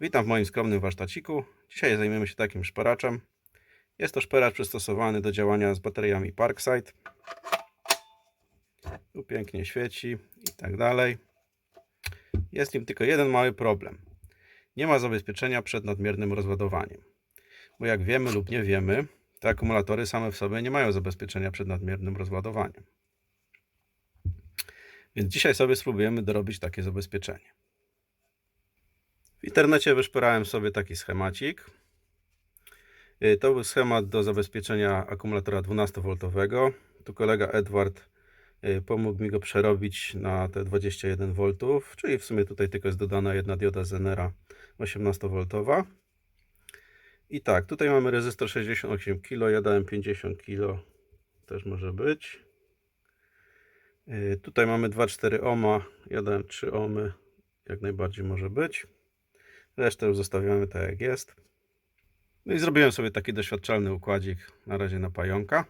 Witam w moim skromnym warsztaciku. Dzisiaj zajmiemy się takim szperaczem. Jest to szperacz przystosowany do działania z bateriami Parkside. Tu pięknie świeci i tak dalej. Jest nim tylko jeden mały problem. Nie ma zabezpieczenia przed nadmiernym rozładowaniem. Bo jak wiemy lub nie wiemy, te akumulatory same w sobie nie mają zabezpieczenia przed nadmiernym rozładowaniem. Więc dzisiaj sobie spróbujemy dorobić takie zabezpieczenie. W internecie wyszperałem sobie taki schemacik. Y, To był schemat do zabezpieczenia akumulatora 12V. Tu kolega Edward y, pomógł mi go przerobić na te 21 V, czyli w sumie tutaj tylko jest dodana jedna dioda Zenera 18V. I tak, tutaj mamy rezystor 68 kg, ja dałem 50 kg, też może być. Y, Tutaj mamy 2,4 ohma, ja dałem 3 ohmy, jak najbardziej może być. Resztę już zostawiamy tak jak jest. No i zrobiłem sobie taki doświadczalny układzik na razie na pająka.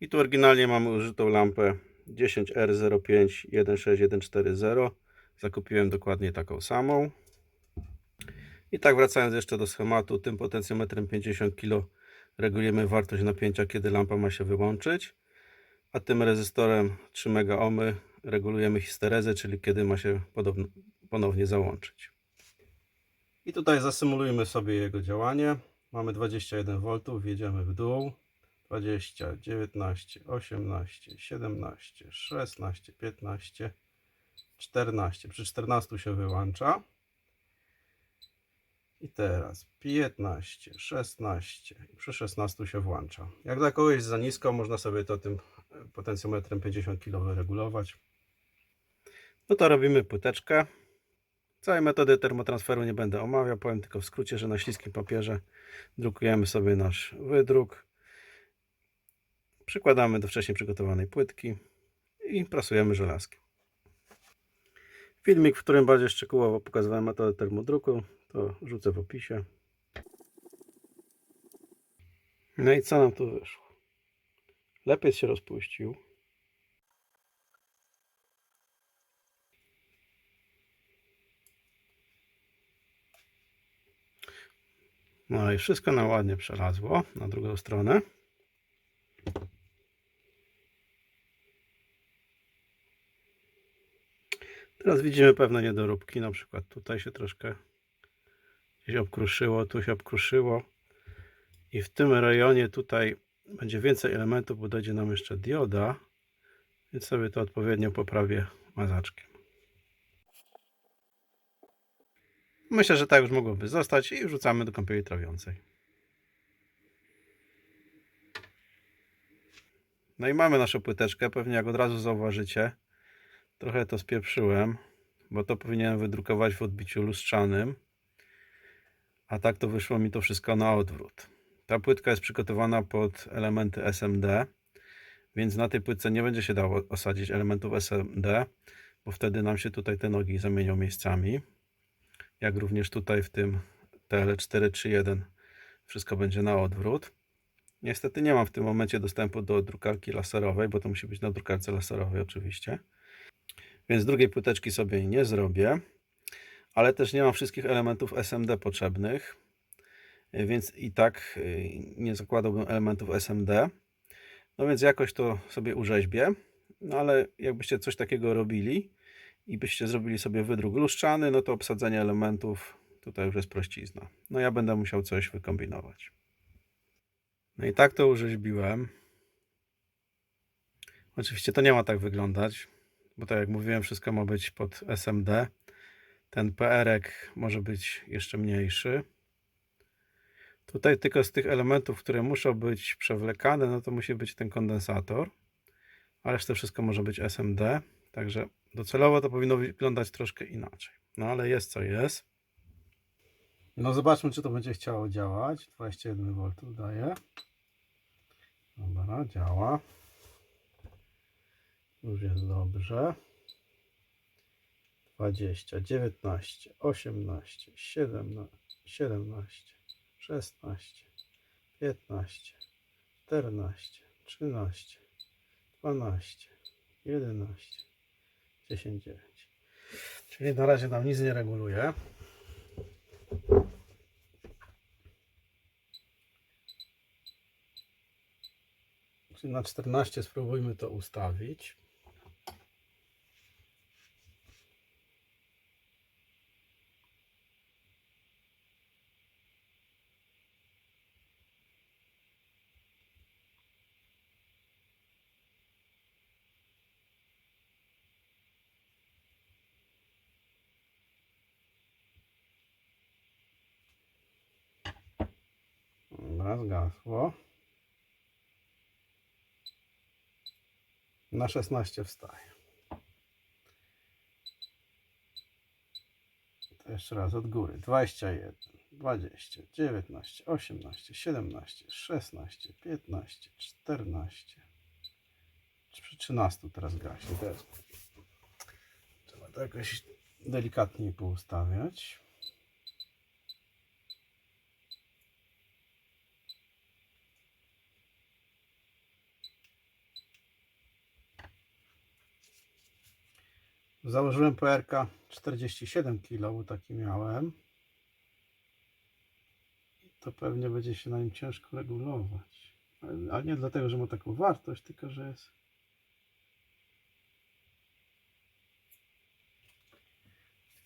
I tu oryginalnie mamy użytą lampę 10R05-16140. Zakupiłem dokładnie taką samą. I tak wracając jeszcze do schematu, tym potencjometrem 50 kg regulujemy wartość napięcia, kiedy lampa ma się wyłączyć. A tym rezystorem 3 megaohmy regulujemy histerezę, czyli kiedy ma się podobno, ponownie załączyć. I tutaj zasymulujmy sobie jego działanie. Mamy 21 V, jedziemy w dół. 20, 19, 18, 17, 16, 15, 14. Przy 14 się wyłącza. I teraz 15, 16 i przy 16 się włącza. Jak dla kogoś za nisko, można sobie to tym potencjometrem 50 kg wyregulować. No to robimy płyteczkę. Całej metody termotransferu nie będę omawiał, powiem tylko w skrócie, że na śliskim papierze drukujemy sobie nasz wydruk. Przykładamy do wcześniej przygotowanej płytki i prasujemy żelazkiem. Filmik, w którym bardziej szczegółowo pokazywałem metodę termodruku, to rzucę w opisie. No i co nam tu wyszło? Lepiej się rozpuścił. No i wszystko nam ładnie przelazło na drugą stronę. Teraz widzimy pewne niedoróbki, na przykład tutaj się troszkę gdzieś obkruszyło, tu się obkruszyło i w tym rejonie tutaj będzie więcej elementów, bo dojdzie nam jeszcze dioda, więc sobie to odpowiednio poprawię mazaczkiem. Myślę, że tak już mogłoby zostać i wrzucamy do kąpieli trawiącej. No i mamy naszą płyteczkę. Pewnie jak od razu zauważycie, trochę to spieprzyłem, bo to powinienem wydrukować w odbiciu lustrzanym. A tak to wyszło mi to wszystko na odwrót. Ta płytka jest przygotowana pod elementy SMD, więc na tej płytce nie będzie się dało osadzić elementów SMD, bo wtedy nam się tutaj te nogi zamienią miejscami jak również tutaj w tym TL431 wszystko będzie na odwrót. Niestety nie mam w tym momencie dostępu do drukarki laserowej, bo to musi być na drukarce laserowej oczywiście. Więc drugiej płyteczki sobie nie zrobię, ale też nie mam wszystkich elementów SMD potrzebnych, więc i tak y, nie zakładałbym elementów SMD. No więc jakoś to sobie urzeźbię, no ale jakbyście coś takiego robili, i byście zrobili sobie wydruk lustrzany, no to obsadzenie elementów tutaj już jest prościzna. No ja będę musiał coś wykombinować. No i tak to urzeźbiłem. Oczywiście to nie ma tak wyglądać, bo tak jak mówiłem, wszystko ma być pod SMD. Ten PR-ek może być jeszcze mniejszy. Tutaj tylko z tych elementów, które muszą być przewlekane, no to musi być ten kondensator. A resztę wszystko może być SMD. Także docelowo to powinno wyglądać troszkę inaczej. No ale jest co jest. No zobaczmy, czy to będzie chciało działać. 21 V daje. Dobra, działa. Już jest dobrze. 20, 19, 18, 17, 17, 16, 15, 14, 13, 12, 11, 10, 9. Czyli na razie nam nic nie reguluje. Na 14 spróbujmy to ustawić. Dobra, zgasło. Na 16 wstaje. To jeszcze raz od góry. 21, 20, 19, 18, 17, 16, 15, 14. Przy 13 teraz gaśnie. Trzeba to jakoś delikatniej poustawiać. Założyłem PRK 47 kg, bo taki miałem. To pewnie będzie się na nim ciężko regulować. Ale, nie dlatego, że ma taką wartość, tylko że jest.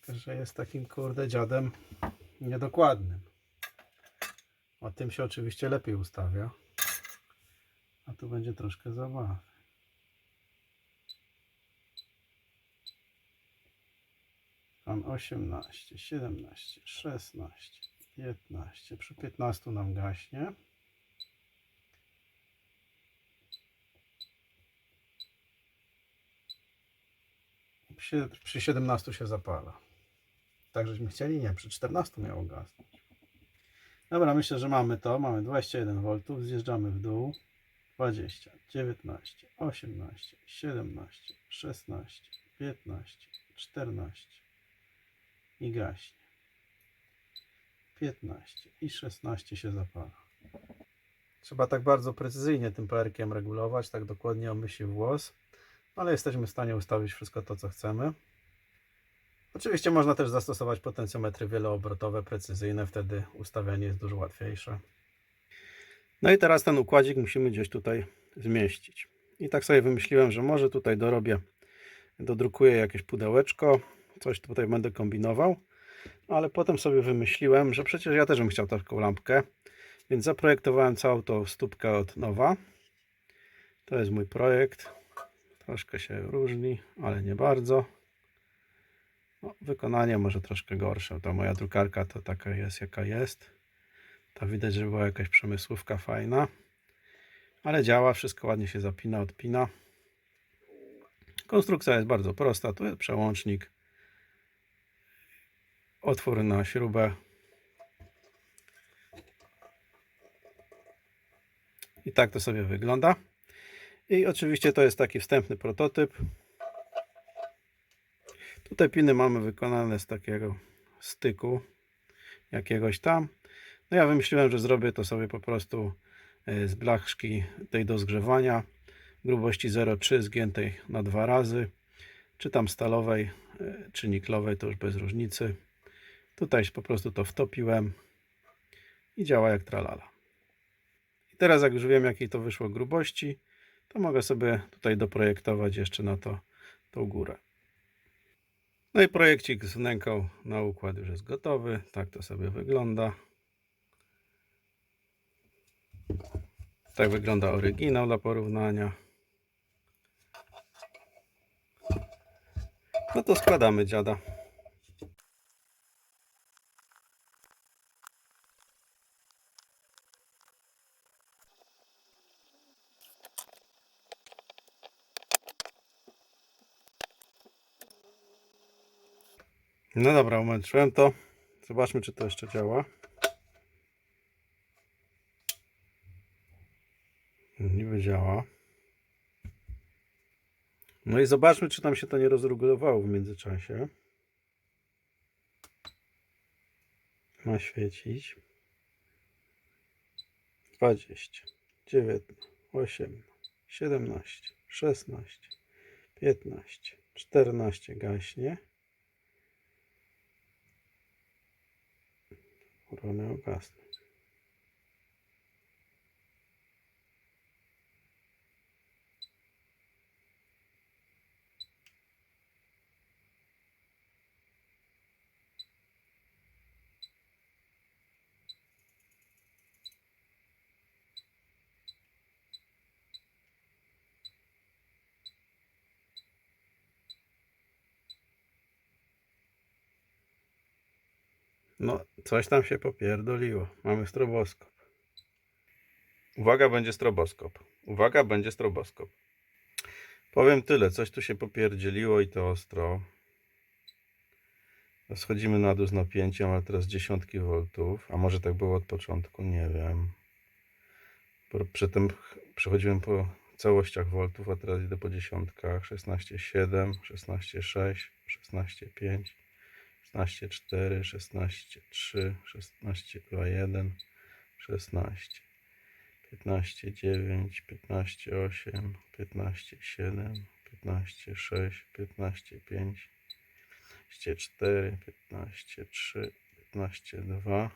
Tylko, że jest takim kurde dziadem niedokładnym. A tym się oczywiście lepiej ustawia. A tu będzie troszkę zabawy. Mam 18, 17, 16, 15. Przy 15 nam gaśnie. Przy, przy 17 się zapala. Tak żeśmy chcieli? Nie, przy 14 miało gasnąć. Dobra, myślę, że mamy to. Mamy 21 V. Zjeżdżamy w dół. 20, 19, 18, 17, 16, 15, 14 i gaśnie. 15 i 16 się zapala. Trzeba tak bardzo precyzyjnie tym PR-kiem regulować, tak dokładnie omyślić włos, ale jesteśmy w stanie ustawić wszystko to, co chcemy. Oczywiście można też zastosować potencjometry wieloobrotowe, precyzyjne, wtedy ustawianie jest dużo łatwiejsze. No i teraz ten układzik musimy gdzieś tutaj zmieścić. I tak sobie wymyśliłem, że może tutaj dorobię, dodrukuję jakieś pudełeczko, coś tutaj będę kombinował, No, ale potem sobie wymyśliłem, że przecież ja też bym chciał taką lampkę, więc zaprojektowałem całą tą stópkę od nowa. To jest mój projekt. Troszkę się różni, ale nie bardzo. No, wykonanie może troszkę gorsze. Ta moja drukarka to taka jest, jaka jest. Ta widać, że była jakaś przemysłówka fajna. Ale działa, wszystko ładnie się zapina, odpina. Konstrukcja jest bardzo prosta. Tu jest przełącznik. Otwór na śrubę. I tak to sobie wygląda. I oczywiście to jest taki wstępny prototyp. Tutaj piny mamy wykonane z takiego styku jakiegoś tam. No ja wymyśliłem, że zrobię to sobie po prostu e, z blaszki tej do zgrzewania grubości 0,3 zgiętej na dwa razy czy tam stalowej, e, czy niklowej, to już bez różnicy. Tutaj po prostu to wtopiłem i działa jak tralala. I teraz jak już wiem jakiej to wyszło grubości, to mogę sobie tutaj doprojektować jeszcze na to tą górę. No i projekcik z wnęką na układ już jest gotowy. Tak to sobie wygląda. Tak wygląda oryginał dla porównania. No to składamy dziada. No dobra, umęczyłem to. Zobaczmy, czy to jeszcze działa. Niby działa. No i zobaczmy, czy tam się to nie rozregulowało w międzyczasie. Ma świecić. 20, 19, 18, 17, 16, 15, 14 gaśnie. Органеокаст. No, coś tam się popierdoliło. Mamy stroboskop. Uwaga, będzie stroboskop. Uwaga, będzie stroboskop. Powiem tyle, coś tu się popierdzieliło i to ostro. Schodzimy na dół z napięciem, ale teraz dziesiątki voltów. A może tak było od początku, nie wiem. Bo Przedtem przechodziłem po całościach voltów, a teraz idę po dziesiątkach. 16,7, 16,6, 16,5. 16,4, 16,3, 16,2,1, 16, 15,9, 15,8, 15,7, 15,6, 15,5, 15,4, 15,3, 15,2,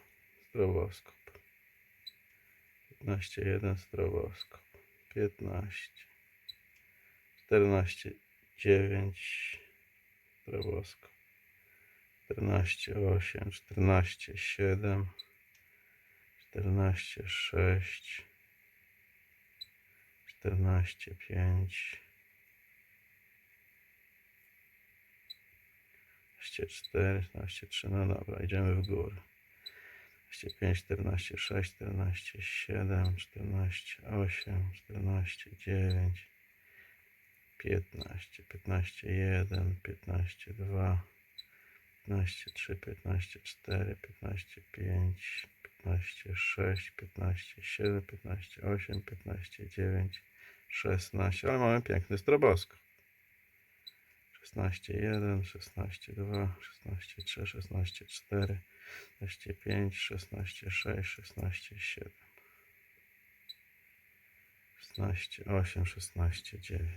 stroboskop. 15,1, stroboskop. 15, 14,9, stroboskop. 14, 8, 14, 7, 14, 6, 14, 5, 14, 14, 3, no dobra, idziemy w górę. 15, 14, 6, 14, 7, 14, 8, 14, 9, 15, 15, 1, 15, 2, 15, 3, 15, 4, 15, 5, 15, 6, 15, 7, 15, 8, 15, 9, 16. Ale mamy piękny stroboskop. 16, 1, 16, 2, 16, 3, 16, 4, 16, 5, 16, 6, 16, 7. 16, 8, 16, 9.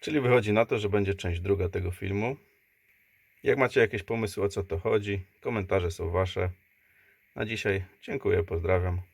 Czyli wychodzi na to, że będzie część druga tego filmu. Jak macie jakieś pomysły o co to chodzi, komentarze są wasze. Na dzisiaj dziękuję, pozdrawiam.